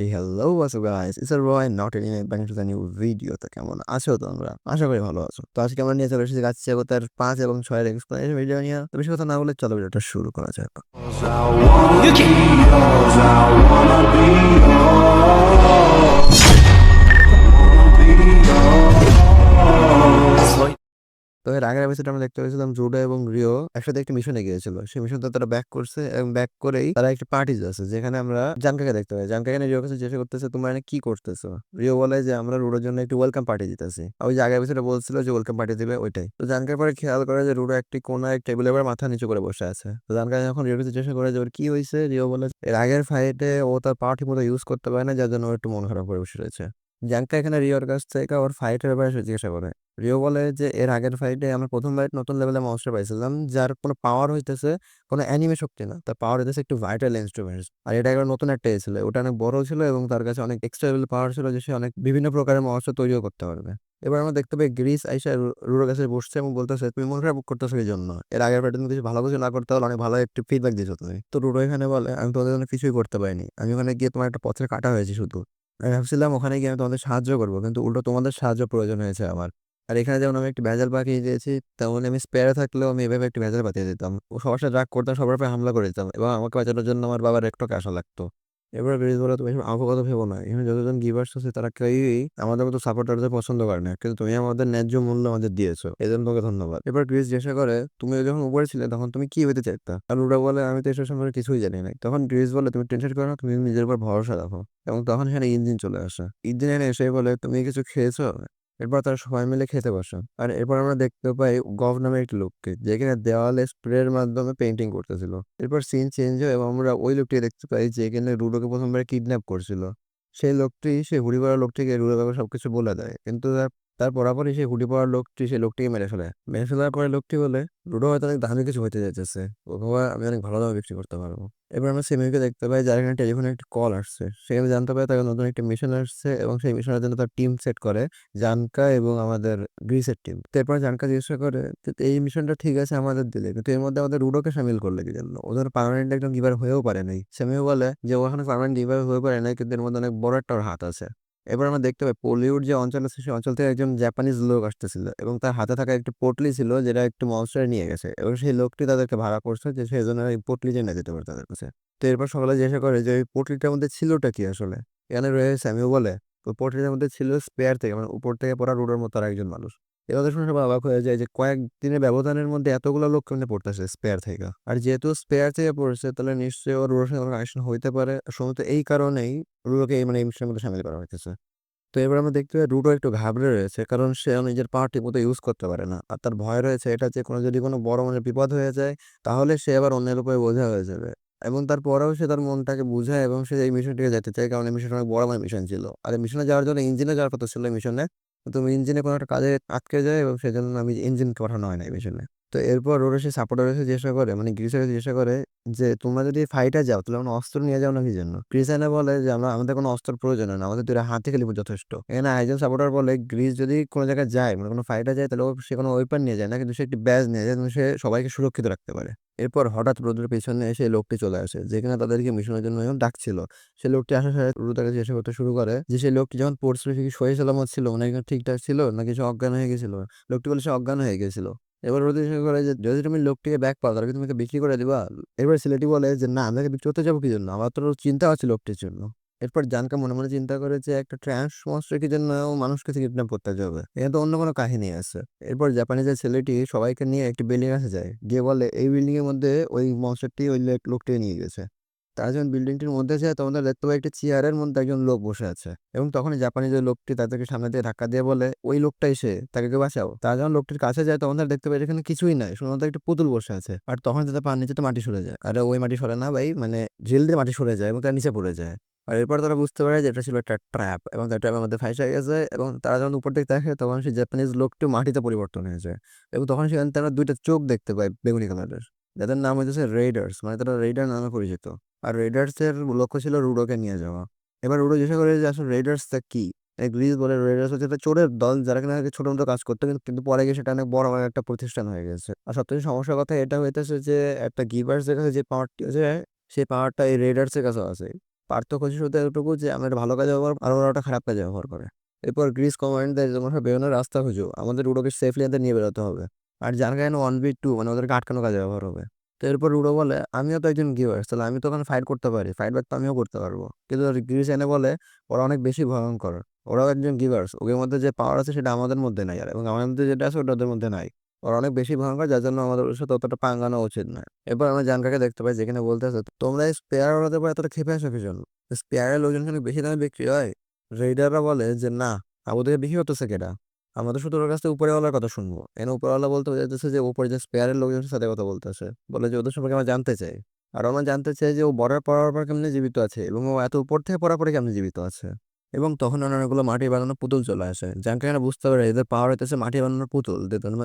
এই হ্যালো আছো guys Isar Roy not any back to the new video তো কেমন আছো তোমরা? আশা করি ভালো আছো। তো আজকে আমরা নিয়ে চলে এসেছি গাছ তার পাঁচ এবং ছয়ের এক্সপ্লেনেশন ভিডিও নিয়ে। তো বেশি কথা না বলে চলো ভিডিওটা শুরু করা যাক। তো এর আগের এপিসোডে আমরা দেখতে পেয়েছিলাম জুডো এবং রিও একসাথে একটি মিশনে গিয়েছিল। সেই মিশনটা তারা ব্যাক করছে এবং ব্যাক করেই তারা একটি পার্টি যাচ্ছে, যেখানে আমরা জানকাকে দেখতে পাই। জানকাকে রিও কাছে জিজ্ঞাসা করতেছে, তোমরা এখানে কি করতেছো? রিও বলে যে, আমরা রুডোর জন্য একটি ওয়েলকাম পার্টি দিতেছি। ওই যে আগের এপিসোডে বলছিল যে ওয়েলকাম পার্টি দিবে ওইটাই। তো জানকার পরে খেয়াল করে যে, রুডো একটি কোনায় টেবিলের উপর মাথা নিচু করে বসে আছে। তো জানকা যখন রিও কাছে জিজ্ঞাসা করে যে, ওর কি হয়েছে? রিও বলে, এর আগের ফাইটে ও তার পার্টি মতো ইউজ করতে পারে না, যার জন্য ওর একটু মন খারাপ করে বসে রয়েছে। জানকা এখানে রিওর কাছ থেকে ওর ফাইটের ব্যাপারে জিজ্ঞাসা করে। রিও বলে যে, এর আগের ফাইটে আমরা প্রথম ফাইট নতুন লেভেলে মনস্টার পাইছিলাম, যার কোনো পাওয়ার হইতেছে কোনো অ্যানিমে শক্তি না। তার পাওয়ার হইতেছে একটু ভাইটাল ইনস্ট্রুমেন্টস আর এটা একবার নতুন একটা ছিল। ওটা অনেক বড় ছিল এবং তার কাছে অনেক এক্সট্রা লেভেল পাওয়ার ছিল যে, সে অনেক বিভিন্ন প্রকারের মনস্টার তৈরিও করতে পারবে। এবার আমরা দেখতে পাই গ্রিস আইসা রুরোর কাছে বসছে এবং বলতেছে, তুমি মন খারাপ করতেছো এই জন্য এর আগের ফাইটে তুমি কিছু ভালো কিছু না করতে হলে অনেক ভালো একটু ফিডব্যাক দিয়েছ তুমি। তো রুরো এখানে বলে, আমি তোমাদের জন্য কিছুই করতে পারিনি। আমি ওখানে গিয়ে তোমার একটা পথের কাটা হয়েছে শুধু। আমি ভাবছিলাম ওখানে গিয়ে আমি তোমাদের সাহায্য করব, কিন্তু উল্টো তোমাদের সাহায্য প্রয়োজন হয়েছে আমার। আর এখানে যেমন আমি একটি ভেজাল পাঠিয়ে দিয়েছি, তেমন আমি স্পেয়ারে থাকলেও আমি এভাবে একটি ভেজাল পাঠিয়ে দিতাম। ও সবার সাথে রাগ করতাম, সবার উপরে হামলা করে দিতাম এবং আমাকে বাঁচানোর জন্য আমার বাবার একটু আসা লাগতো। এবার ব্রিজ বলে তুমি আমাকে ভেবো না। এখানে যতজন গিভার্স আছে তারা কেউই আমাদের মতো সাপোর্টারদের পছন্দ করে না। কিন্তু তুমি আমাদের ন্যায্য মূল্য আমাদের দিয়েছ এই জন্য তোমাকে ধন্যবাদ। এবার গ্রিস জিজ্ঞাসা করে, তুমি যখন উপরে ছিলে তখন তুমি কি হতে চাইতা? আর ওরা বলে, আমি তো এসব সম্পর্কে কিছুই জানি না তখন গ্রিস বলে, তুমি টেনশন করো না, তুমি নিজের উপর ভরসা রাখো। এবং তখন সেখানে ইঞ্জিন চলে আসে। ইঞ্জিন এনে এসে বলে, তুমি কিছু খেয়েছো? এরপর তারা সবাই মিলে খেতে বসে। আর এরপর আমরা দেখতে পাই গভ নামে একটি লোককে যেখানে দেওয়ালে স্প্রের মাধ্যমে পেন্টিং করতেছিল। এরপর সিন চেঞ্জ হয় এবং আমরা ওই লোকটিকে দেখতে পাই যে এখানে রুডোকে প্রথমবার কিডন্যাপ করছিল। সেই লোকটি, সেই হুডি পড়া লোকটিকে রুডো ব্যাপারে সবকিছু বলে দেয়। কিন্তু তার তার পরাপরই সেই হুডি পড়ার লোকটি, সেই লোকটিকে মেরে ফেলে। মেরে ফেলার পরে লোকটি বলে, রুডো হয়তো অনেক দামি কিছু হইতে যাইতেছে। অথবা আমি অনেক ভালো দামে বিক্রি করতে পারব। এবার আমরা সেমিকে দেখতে পাই, যার এখানে টেলিফোনে একটি কল আসছে। সেখানে জানতে পাই তাকে নতুন একটি মিশন আসছে এবং সেই মিশনের জন্য তার টিম সেট করে জানকা এবং আমাদের গ্রিসের টিম তো এরপর জানকা জিজ্ঞাসা করে এই মিশনটা ঠিক আছে আমাদের দিলে? কিন্তু এর মধ্যে আমাদের রুডোকে সামিল করলে কি জন্য? ওদের পার্মানেন্ট একজন গিভার হয়েও পারে নাই। সেমিও বলে যে ওখানে পার্মানেন্ট গিভার হয়ে পারে নাই, কিন্তু এর মধ্যে অনেক বড় একটা হাত আছে। এবার আমরা দেখতে পাই পলিউড যে অঞ্চল আছে, সেই অঞ্চল থেকে একজন জাপানিজ লোক আসতেছিল এবং তার হাতে থাকা একটি পটলি ছিল যেটা একটু মনস্টারে নিয়ে গেছে। এবং সেই লোকটি তাদেরকে ভাড়া করছে যে সেই জন্য এই পটলি জেনে যেতে পারে তাদের কাছে। তো এরপর সকালে জিজ্ঞাসা করে যে ওই পটলিটার মধ্যে ছিলটা কি আসলে? এখানে রয়েছে আমিও বলে। ওই পটলিটার মধ্যে ছিল স্পেয়ার থেকে মানে উপর থেকে পড়া রোডের মতো আর একজন মানুষ। এবার শুনে সবাই অবাক হয়ে যায় যে কয়েকদিনের ব্যবধানের মধ্যে এতগুলো লোক কেমনে পড়তেছে স্পেয়ার থেকে? আর যেহেতু স্পেয়ার থেকে পড়ছে, তাহলে নিশ্চয়ই ওর রুডোর সঙ্গে কানেকশন হইতে পারে। সম্ভবত এই কারণেই রুডোকে মানে এই মিশনের মধ্যে সামিল করা হইতেছে। তো এবার আমরা দেখতে পাই রুডো একটু ঘাবড়ে রয়েছে, কারণ সে নিজের পা ঠিকমতো ইউজ করতে পারে না। আর তার ভয় রয়েছে এটা যে কোনো যদি কোনো বড় মনের বিপদ হয়ে যায়, তাহলে সে আবার অন্যের উপরে বোঝা হয়ে যাবে। এবং তারপরেও সে তার মনটাকে বুঝায় এবং সে এই মিশনটিকে যেতে চায়, কারণ এই মিশনটা অনেক বড় মানে মিশন ছিল। আর এই মিশনে যাওয়ার জন্য ইঞ্জিনে যাওয়ার কথা ছিল, এই মিশনে তুমি ইঞ্জিনে কোনো একটা কাজে আটকে যায় এবং সেজন্য আমি ইঞ্জিনকে পাঠানো হয় না এই মিশনে তো এরপর ওরা সে সাপোর্টার এসে জিজ্ঞাসা করে মানে গ্রিসের জিজ্ঞাসা করে যে, তোমরা যদি ফাইটে যাও, তাহলে আমরা অস্ত্র নিয়ে যাও না কি জন্য? ক্রিসানে বলে যে, আমরা, আমাদের কোনো অস্ত্র প্রয়োজন না, আমাদের দুটো হাতে খেলে যথেষ্ট। এখানে একজন সাপোর্টার বলে গ্রিস যদি কোনো জায়গায় যায় মানে কোনো ফাইটে যায়, তাহলে সে কোনো ওয়েপন নিয়ে যায় না, কিন্তু সে একটি ব্যাজ নিয়ে যায়, সে সবাইকে সুরক্ষিত রাখতে পারে। এরপর হঠাৎ রোদের পেছনে এসে লোকটি চলে আসে যেখানে তাদেরকে মিশনের জন্য ডাকছিল সে লোকটি আসার সাথে রুদু তাকে জিজ্ঞাসা করতে শুরু করে যে, সেই লোকটি যখন পড়ছিল, সে কি সহি সালামত ছিল মানে ঠিকঠাক ছিল, নাকি সে অজ্ঞান হয়ে গেছিল? লোকটি বলে, সে অজ্ঞান হয়ে গেছিল। এবার জিজ্ঞাসা করে যে, যদি তুমি লোকটিকে ব্যাক পাও, তাহলে তোমাকে বিক্রি করে দিবা? এবার ছেলেটি বলে যে, না আমাকে বিক্রি করতে যাব কি জন্য? আমার তো চিন্তা আছে লোকটির জন্য। এরপর জানকা মনে মনে চিন্তা করে যে, একটা ট্রান্স মনস্টার কি জন্য মানুষকে কিডন্যাপ করতে যাবে? এটা তো অন্য কোনো কাহিনী আছে। এরপর জাপানিজের ছেলেটি সবাইকে নিয়ে একটি বিল্ডিং আসে যায়। গিয়ে বলে, এই বিল্ডিং এর মধ্যে ওই মনস্টারটি ওই লোকটিকে নিয়ে গেছে। তারা যখন বিল্ডিংটির মধ্যে যায় তখন তারা দেখতে পায় একটি চেয়ারের মধ্যে একজন লোক বসে আছে। এবং তখনই জাপানি যে লোকটি তাদেরকে সামনে দিয়ে ধাক্কা দিয়ে বলে, ওই লোকটা এসে তাকে কেউ বাঁচাও। তারা যখন লোকটির কাছে যায়, তখন তারা দেখতে পায় এখানে কিছুই নাই, শুধুমাত্র একটা পুতুল বসে আছে। আর তখন তাদের পার নিচে মাটি সরে যায়। আর ওই মাটি সরে না ভাই মানে জেল দিয়ে মাটি সরে যায় এবং তার নিচে পড়ে যায়। আর এরপর তারা বুঝতে পারে যে এটা ছিল একটা ট্র্যাপ এবং তার ট্র্যাপের মধ্যে ফাইসা গেছে এবং তারা যখন উপর দিকে দেখে তখন সেই জাপানিজ লোকটি মাটিতে পরিবর্তন হয়ে যায়। এবং তখন সেখানে তারা দুইটা চোখ দেখতে পায় বেগুনি কালারের। যাদের নাম হচ্ছে রেডার্স মানে তারা রেডার নামে পরিচিত। আর রেডার্সের লক্ষ্য ছিল রুডোকে নিয়ে যাওয়া। এবার রুডো জিজ্ঞাসা করে যে, আসলে রেডার্সটা কি? গ্রিস বলে রেডার্স হচ্ছে একটা চোরের দল, যারা কিনা আগে ছোট মতো কাজ করতো কিন্তু পরে গিয়ে সেটা অনেক বড় একটা প্রতিষ্ঠান হয়ে গেছে। আর সবথেকে সমস্যার কথা এটা হইতেছে যে, একটা গিভার্স এর কাছে যে পাওয়ারটি আছে, সেই পাওয়ারটা এই রেডার্সের কাছে আছে। পার্থক্য হচ্ছে শুধু এতটুকু যে, আমরা এটা ভালো কাজে ব্যবহার, আর ওরা ওটা খারাপ কাজে ব্যবহার করে। এরপর গ্রিস কমান্ড দেয় তোমরা রাস্তা খুঁজো, আমাদের রুডোকে সেফলি এদের নিয়ে বেরোতে হবে। আর যার কারণে ওয়ান বি টু মানে ওদেরকে আটকানো কাজে ব্যবহার হবে। তো এরপর রুডো বলে, আমিও তো একজন গিভার্স তাহলে আমি তো ওখানে ফাইট করতে পারি। ফাইট ব্যাক তো আমিও করতে পারব। কিন্তু গ্রিস এনে বলে, ওরা অনেক বেশি ভয়ঙ্কর। ওরাও একজন গিভার্স ওদের মধ্যে যে পাওয়ার আছে, সেটা আমাদের মধ্যে নাই আর। এবং আমাদের মধ্যে যেটা আছে, ওটা ওদের মধ্যে নাই। ওরা অনেক বেশি ভয়ঙ্কর, যার জন্য আমাদের ওর সাথে অতটা পাঙ্গানো উচিত নয় এরপর আমরা জানকাকে দেখতে পাই, যেখানে বলতে বলতেছে, তোমরা এই স্পেয়ার ওড়াতে পারে এতটা খেপে আসো কি জন্য স্পেয়ারের লোকজন বেশি দামে বিক্রি হয়? রেইডাররা বলে যে, না আমাদের বিক্রি হতেছে কেটা আমাদের শুধু ওর কাছ থেকে উপরেওয়ালার কথা শুনব। এনে উপরেওয়ালা বলতে বোঝাচ্ছে যে, উপরে যে স্পেয়ারের লোকজনের সাথে কথা বলতেছে। বলে যে, ওদের সম্পর্কে আমরা জানতে চাই। আর আমরা জানতে চাই যে, ও বড় পড়ার পর কেমনি জীবিত আছে এবং ও এত উপর থেকে পড়া পরে কেমনি জীবিত আছে। এবং তখন অনেকগুলো মাটি বানানোর পুতুল চলে আসে। যাকে বুঝতে পারে এদের পাওয়ার হইতেছে মাটি বানানোর পুতুল।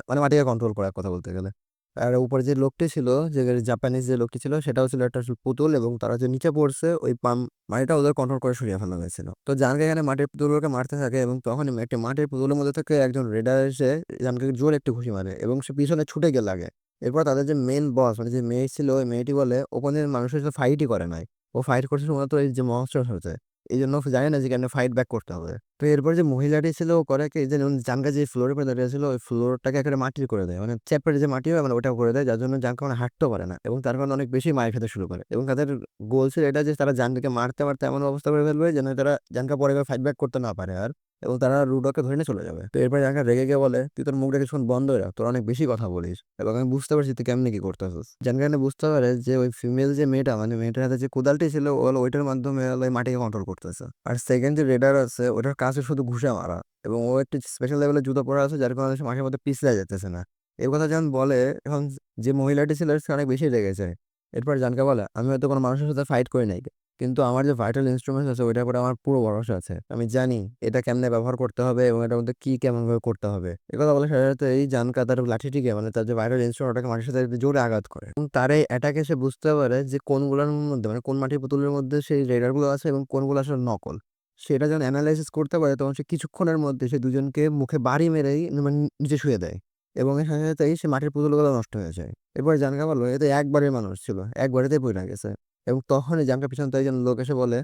মানে মাটিকে কন্ট্রোল করার কথা বলতে গেলে। আর উপরে যে লোকটি ছিল, যে জাপানিজ যে লোকটি ছিল, সেটাও ছিল একটা পুতুল এবং তারা যে নিচে পড়ছে, ওই পাম, মাটিটা ওদের কন্ট্রোল করে সরিয়ে ফেলা হয়েছিল। তো জানকে এখানে মাটির পুতুলকে মারতে থাকে এবং তখন একটি মাটির পুতুলের মধ্যে থেকে একজন রেডার এসে জানকে জোর একটি ঘুষি মারে এবং সে পিছনে ছুটে গিয়ে লাগে। এরপর তাদের যে মেন বস মানে যে মেয়ে ছিল, ওই মেয়েটি বলে ওখানে মানুষের সাথে ফাইটই করে নাই। ও ফাইট করছে শুধুমাত্র এই যে মহস্টার সাথে এই জন্য জানে না যে কেন ফাইট ব্যাক করতে হবে। তো এরপর যে মহিলাটি ছিল ও করে যে জাঙ্কা যে ফ্লোরের উপরে দাঁড়িয়ে ছিল, ওই ফ্লোরটাকে একেবারে মাটির করে দেয়। মানে চ্যাপের যে মাটি হয় মানে ওটা করে দেয়, যার জন্য জানকা মানে হাঁটতেও পারে না এবং তার কারণে অনেক বেশি মায়ের খেতে শুরু করে এবং তাদের গোল ছিল এটা যে তারা জানকে মারতে মারতে এমন অবস্থা করে ফেলবে যেন তারা জানকা পরে ফাইট ব্যাক করতে না পারে আর। এবং তারা রুডোকে ধরে নিয়ে চলে যাবে। তো এরপরে জানকা রেগে গিয়ে বলে, তুই তোর মুখটা কিছুক্ষণ বন্ধ হয়ে রাখ, তোর অনেক বেশি কথা বলিস এবং আমি বুঝতে পারছি তুই কেমনি কি করতেছিস। জানকা এখানে বুঝতে পারে যে ওই ফিমেল যে মেয়েটা মানে মেয়েটার হাতে যে কোদালটি ছিল, ও ওইটার মাধ্যমে ওই মাটিকে কন্ট্রোল করতেছে। আর সেকেন্ড যে রেডার আছে ওটার কাছে শুধু ঘুষে মারা এবং ও একটি স্পেশাল লেভেলের জুতো পরা আছে, যার কারণে সে মাঠের মধ্যে পিছলে যেতেছে না। এই কথা যখন বলে, এখন যে মহিলাটি ছিল, সে অনেক বেশি রেগেছে। এরপর জানকা বলে, আমি হয়তো কোনো মানুষের সাথে ফাইট করি নাই। কিন্তু আমার যে ভাইটাল ইনস্ট্রুমেন্টস আছে, ওইটার উপরে আমার পুরো ভরসা আছে। আমি জানি এটা কেমনে ব্যবহার করতে হবে এবং এটার মধ্যে কি কেমন ভাবে করতে হবে। এ কথা বলে সাধারণত এই জানকা তার লাঠিটিকে মানে তার যে ভাইটাল ইনস্ট্রুমেন্ট মাটির সাথে জোরে আঘাত করে। এবং তার এই অ্যাটাকে সে বুঝতে পারে যে কোনগুলোর মধ্যে মানে কোন মাটির পুতুলের মধ্যে সেই রেডারগুলো আছে এবং কোনগুলো আসলে নকল। সেটা যখন অ্যানালাইসিস করতে পারে, তখন সে কিছুক্ষণের মধ্যে সে দুজনকে মুখে বাড়ি মেরেই মানে নিচে শুয়ে দেয়। এবং এর সাথে সাথেই সে মাটির পুতুলগুলো নষ্ট হয়ে যায়। এরপর জানকা বলল এতে একবারের মানুষ ছিল, একবারেতেই পড়ে গেছে। এবং তখনই জানকা পিছন থেকে একজন লোক এসে বলে,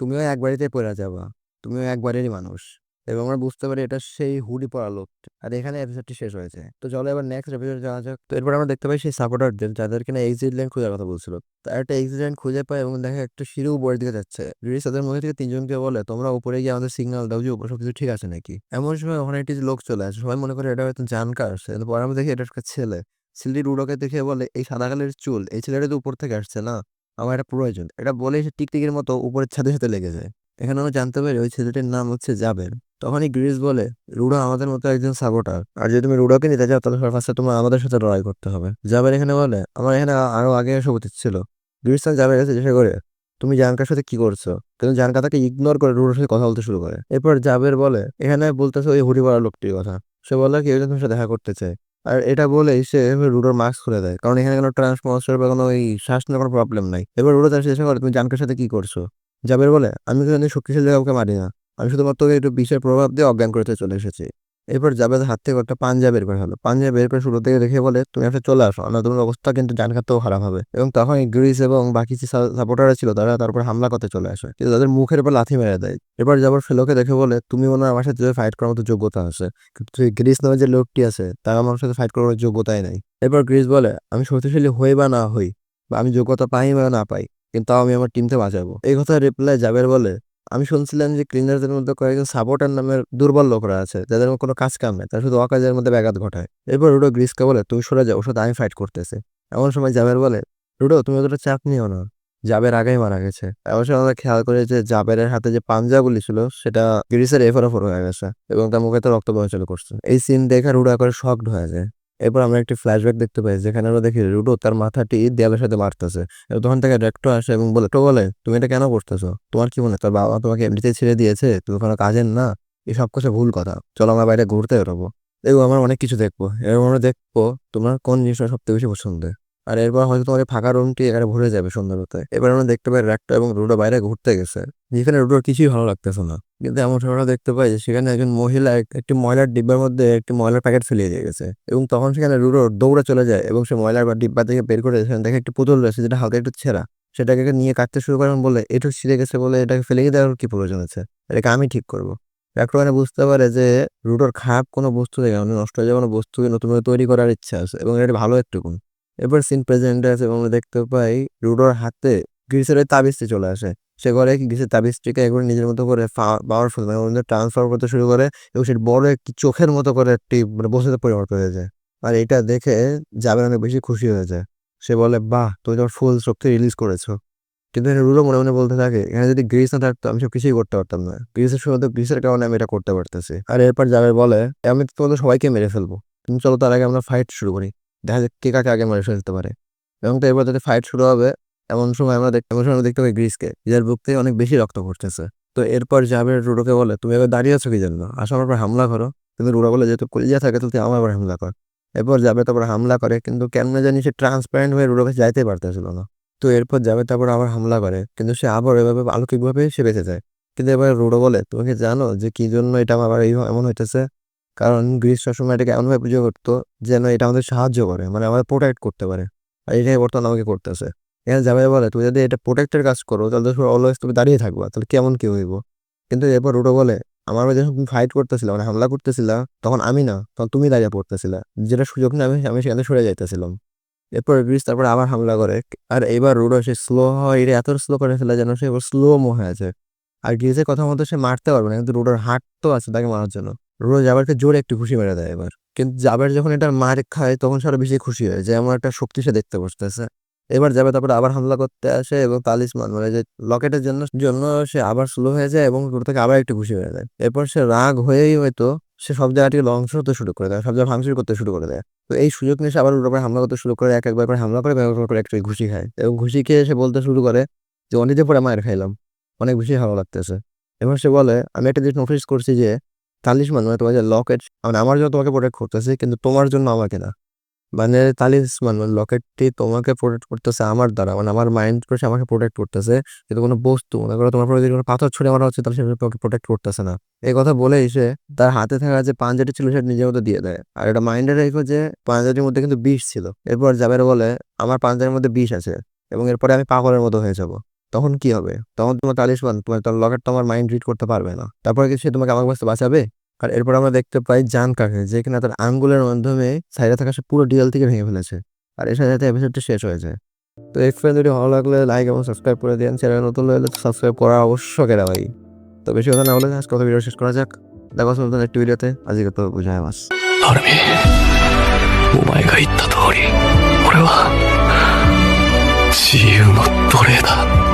তুমিও এক বাড়িতে পড়ে যাবা। তুমিও এক বাড়িরই মানুষ। এবং আমরা বুঝতে পারি এটা সেই হুডি পড়া লোক। আর এখানে এপিসোডটি শেষ হয়েছে। তো চলো এবার নেক্সট এপিসোড যাওয়া যাক। তো এরপর আমরা দেখতে পাই সেই সাপোর্টারদের যাদের কিনা এক্সিট লাইন খোঁজার কথা বলছিল। তার একটা এক্সিট লাইন খুঁজে পায় এবং দেখে একটা সিঁড়ি উপরের দিকে যাচ্ছে। রিস তাদের মধ্যে থেকে তিনজনকে বলে, তোমরা উপরে গিয়ে আমাদের সিগন্যাল দাও যে উপরে সবকিছু ঠিক আছে নাকি? এমন সময় ওখানে একটি লোক চলে আসে। সবাই মনে করে এটা হয়তো জানকার আসছে পরে আমরা দেখি এটা একটা ছেলে। ছেলেটি রুডোকে দেখে বলে, এই সাদা কালের চুল, এই ছেলেটা তো উপর থেকে আসছে না। আমার এটা প্রয়োজন। এটা বলে সে টিকটিকির মতো উপরের ছাদে সাথে লেগে যায়। এখানে আমরা জানতে পারি ওই ছেলেটির নাম হচ্ছে জাবের। তখনই গ্রিস বলে, রুডো আমাদের মতো একজন সাপোর্টার আর যদি তুমি রুডোকে নিতে যাও, তাহলে ফার্স্টে তোমার আমাদের সাথে লড়াই করতে হবে। জাবের এখানে বলে, আমার এখানে আরও আগে এসে উচিত ছিল। গ্রিস জাবের কাছে জিজ্ঞাসা করে, তুমি জানকার সাথে কি করছ? কিন্তু জানকা তাকে ইগনোর করে রুডোর সাথে কথা বলতে শুরু করে। এরপর জাবের বলে, এখানে বলতেছে ওই হুড়ি লোকটির কথা। সে বলে কি, ওই তোমার সাথে দেখা করতে চায় আর এটা বলে সে রুডোর মাস্ক খুলে দেয়। কারণ এখানে কোনো ট্রান্সমস্টার বা কোনো ওই শ্বাস নেওয়ার কোনো প্রবলেম নাই। এবার রুডো তার চেষ্টা করে তুমি জানকের সাথে কি করছ? জাবের বলে, আমি কিন্তু শক্তিশালী কাউকে মারি না। আমি শুধুমাত্র একটু বিষের প্রভাব দিয়ে অজ্ঞান করতে চলে এসেছি। এরপর জাবেদ হাত থেকে একটা পাঞ্জা বের করে হলো পাঞ্জা বের করে শুরু থেকে দেখে বলে, তুমি একটা চলে আসো, না তোমার অবস্থা কিন্তু জানকাতেও খারাপ হবে। এবং তখন গ্রিস এবং বাকি যে সাপোর্টাররা ছিল, তারা তারপর হামলা করতে চলে আসে। কিন্তু তাদের মুখের উপর লাথি মেরে দেয়। এরপর যাবার ফেলোকে দেখে বলে, তুমি মনে হয় আমার সাথে ফাইট করার মতো যোগ্যতা আছে। কিন্তু গ্রিস নামে যে লোকটি আছে, তার আমার সাথে ফাইট করার যোগ্যতাই নাই। এরপর গ্রিস বলে, আমি শক্তিশালী হই বা না হই, বা আমি যোগ্যতা পাই বা না পাই, কিন্তু তাও আমি আমার টিমকে বাঁচাবো। এই কথা রিপ্লাই জাবের বলে আমি শুনছিলাম যে ক্লিনারদের মধ্যে কয়েকজন সাপোর্টার নামের দুর্বল লোকরা আছে, যাদের কোনো কাজ কাম নেই, তারা শুধু অকাজের মধ্যে ব্যাঘাত ঘটায়। এরপর রুডো গ্রিসকে বলে তুমি সরে যাও সাথে আমি ফাইট করতেছে। এমন সময় জাবের বলে, রুডো, তুমি অতটা চাপ নিও না। জাবের আগেই মারা গেছে। সময় আমরা খেয়াল করে যে জাবেরের হাতে যে পাঞ্জাগুলি ছিল, সেটা গ্রিসের এফর অফর হয়ে গেছে এবং তার মুখে তো রক্ত বহা করছে। এই সিন দেখে রুডো করে শকড হয়ে যায়। এরপর আমরা একটি ফ্ল্যাশব্যাক দেখতে পাই, যেখানে আমরা দেখি রুডো তার মাথাটি দেয়ালের সাথে মারতেছে। তখন থেকে রেক্টো আসে এবং বলে, তো বলে, তুমি এটা কেন করতেছো? তোমার কি মনে তোর বাবা তোমাকে এমনিতে ছেড়ে দিয়েছে? তুমি কোনো কাজের না? এই সব কিছু ভুল কথা। চলো আমরা বাইরে ঘুরতে বেরোবো। এবং আমরা অনেক কিছু দেখব। এবং আমরা দেখব, তোমার কোন জিনিসটা সবথেকে বেশি পছন্দ আর এরপর হয়তো তোমার ফাঁকা রুমটি এখানে ভরে যাবে সুন্দরতে এবার আমরা দেখতে পাই র্যাকটা এবং রুডো বাইরে ঘুরতে গেছে। যেখানে রুডোর কিছুই ভালো লাগতেছে না। কিন্তু এমন সময় দেখতে পাই যে সেখানে একজন মহিলা একটি ময়লার ডিব্বার মধ্যে একটি ময়লার প্যাকেট ফেলিয়ে দিয়ে গেছে। এবং তখন সেখানে রুডো দৌড়ে চলে যায় এবং সে ময়লার বা ডিব্বা থেকে বের করে সেখানে দেখে একটি পুতুল রয়েছে যেটা হালকা একটু ছেঁড়া। সেটাকে নিয়ে কাটতে শুরু করেন বলে এটু ছিঁড়ে গেছে বলে এটাকে ফেলে দেওয়ার কি প্রয়োজন আছে? এটাকে আমি ঠিক করব। মানে বুঝতে পারে যে রুডোর খারাপ কোনো বস্তু থেকে নষ্ট হয়ে যাওয়া কোনো বস্তুকে নতুনভাবে তৈরি করার ইচ্ছা আছে এবং এটা ভালো একটু গুণ। এরপর সিন প্রেজেন্টে আছে এবং আমরা দেখতে পাই রুডোর হাতে গ্রিসের তাবিজটি চলে আসে। সে করে গ্রিসের তাবিজটিকে একবার নিজের মতো করে পাওয়ারফুল মানে ট্রান্সফার করতে শুরু করে এবং সেটা বড় একটি চোখের মতো করে একটি মানে বস্তুতে পরিবর্তন হয়ে যায়। আর এটা দেখে জাবের অনেক বেশি খুশি হয়ে যায়। সে বলে, বাহ, তুমি তোমার ফুল শক্তি রিলিজ করেছ। কিন্তু রুডো মনে মনে বলতে থাকে, এখানে যদি গ্রিস না থাকতো আমি সব কিছুই করতে পারতাম না। গ্রিসের শুধু গ্রিসের কারণে আমি এটা করতে পারতেছি। আর এরপর জাবের বলে, আমি তোমাদের সবাইকে মেরে ফেলব। তুমি চলো তার আগে আমরা ফাইট শুরু করি। দেখা যাক কে কাকে আগে মেরে ফেলতে পারে। এবং তো এরপর যাতে ফাইট শুরু হবে, এমন সময় আমরা দেখ এমন সময় আমরা দেখতে পাই গ্রিসকে, যার বুক থেকে অনেক বেশি রক্ত পড়তেছে। তো এরপর জাবের রুডোকে বলে, তুমি এবার দাঁড়িয়ে আছো কি জন্য? আসো আমার হামলা করো। কিন্তু রুডো বলে যেহেতু কলিজা থাকে, তো তুই আমার উপর হামলা কর। এরপর যাবে তারপর হামলা করে, কিন্তু কেমন জানি সে ট্রান্সপারেন্ট হয়ে রুডোকে যাইতে পারতেছিল না। তো এরপর যাবে তারপর আবার হামলা করে, কিন্তু সে আবার এভাবে আলৌকিকভাবে সে বেঁচে যায়। কিন্তু এবার রুডো বলে, তুমি কি জানো যে কি জন্য এটা এই এমন হইতেছে? কারণ গ্রিস সবসময় এটাকে এমনভাবে পুজো করতো যেন এটা আমাদের সাহায্য করে মানে আমাদের প্রোটেক্ট করতে পারে। আর এটাই বর্তমানে আমাকে করতেছে। এখানে যাবে বলে, তুমি যদি এটা প্রোটেক্টের কাজ করো, তাহলে তো অলওয়েজ তুমি দাঁড়িয়ে থাকবা, তাহলে কেমন কি হইব? কিন্তু এরপর রুডো বলে, আমার যখন তুমি ফাইট করতেছিলা মানে হামলা করতেছিলা, তখন আমি না, তখন তুমি দাঁড়িয়ে পড়তেছিলা। যেটা সুযোগ না, আমি আমি সেখানে সরে যাইতেছিলাম। এরপর গ্রিস তারপর আবার হামলা করে। আর এবার রুডো সে স্লো হয়, এটা এত স্লো করে ফেলে যেন সে এবার স্লো মো হয়ে আছে আর গ্রিসের কথা মতো সে মারতে পারবে না, কিন্তু রুডোর হাট তো আছে তাকে মারার জন্য। রুডো জাবারকে জোরে একটু খুশি মেরে দেয় এবার। কিন্তু জাবার যখন এটা মার খায়, তখন সে আরও বেশি খুশি হয় যে আমার একটা শক্তি সে দেখতে বসতেছে। এবার যাবে তারপরে আবার হামলা করতে আসে এবং তালিসমান মানে যে, লকেটের জন্য জন্য সে আবার স্লো হয়ে যায় এবং রুডো থেকে আবার একটু খুশি হয়ে যায় এরপর সে রাগ হয়েই হয়তো সে সব জায়গা থেকে লঞ্চ হতে শুরু করে দেয়, সব জায়গায় ভাঙচুর করতে শুরু করে দেয়। তো এই সুযোগ নিয়ে সে আবার উপর হামলা করতে শুরু করে, এক একবার করে হামলা করে ব্যবহার করে একটু ঘুষি খায়। এবং ঘুষি খেয়ে সে বলতে শুরু করে যে অনেকদিন পরে মায়ের খাইলাম। অনেক বেশি ভালো লাগতেছে। এবং সে বলে, আমি একটা জিনিস নোটিস করছি যে তালিসমান মানে তোমার যে লকেট মানে আমার জন্য তোমাকে প্রোটেক্ট করতেছে, কিন্তু তোমার জন্য আমাকে না। মানে তালিসমান মানে লকেটটি তোমাকে প্রোটেক্ট করতেছে আমার দ্বারা মানে আমার মাইন্ড সে আমাকে প্রোটেক্ট করতেছে। কিন্তু কোনো বস্তু, মনে করো তোমার যদি কোনো পাথর ছুঁড়ে মারা হচ্ছে, তাহলে সে তোমাকে প্রোটেক্ট করতেছে না। এই কথা বলেই সে তার হাতে থাকা যে পাঞ্জাটি ছিল সেটা নিজের মতো দিয়ে দেয়। আর এটা মাইন্ডে রেখো যে পাঞ্জাটির মধ্যে কিন্তু বিষ ছিল। এরপর জাবের বলে, আমার পাঞ্জাটির মধ্যে বিষ আছে এবং এরপরে আমি পাগলের মতো হয়ে যাব। তখন কি হবে তখন তোমার তালিসমান তোমার তার লকেট তোমার মাইন্ড রিড করতে পারবে না তারপরে কি সে তোমাকে আমার কাছে বাঁচাবে আর এরপর আমরা দেখতে পাই জান কাকে যে কিনা তার আঙ্গুলের মাধ্যমে সাইডে থাকা সে পুরো ডিএল থেকে ভেঙে ফেলেছে আর এর সাথে সাথে এপিসোডটি শেষ হয়ে যায় তো এক্সপ্লেন যদি ভালো লাগলে লাইক এবং সাবস্ক্রাইব করে দেন চ্যানেল নতুন হলে সাবস্ক্রাইব করা অবশ্যই কেনা ভাই তো বেশি কথা না বলে আজকে কথা ভিডিও শেষ করা যাক দেখা হচ্ছে নতুন একটি ভিডিওতে আজকে তো বুঝায় মাস アルミお前が言った通り俺は自由の奴隷だ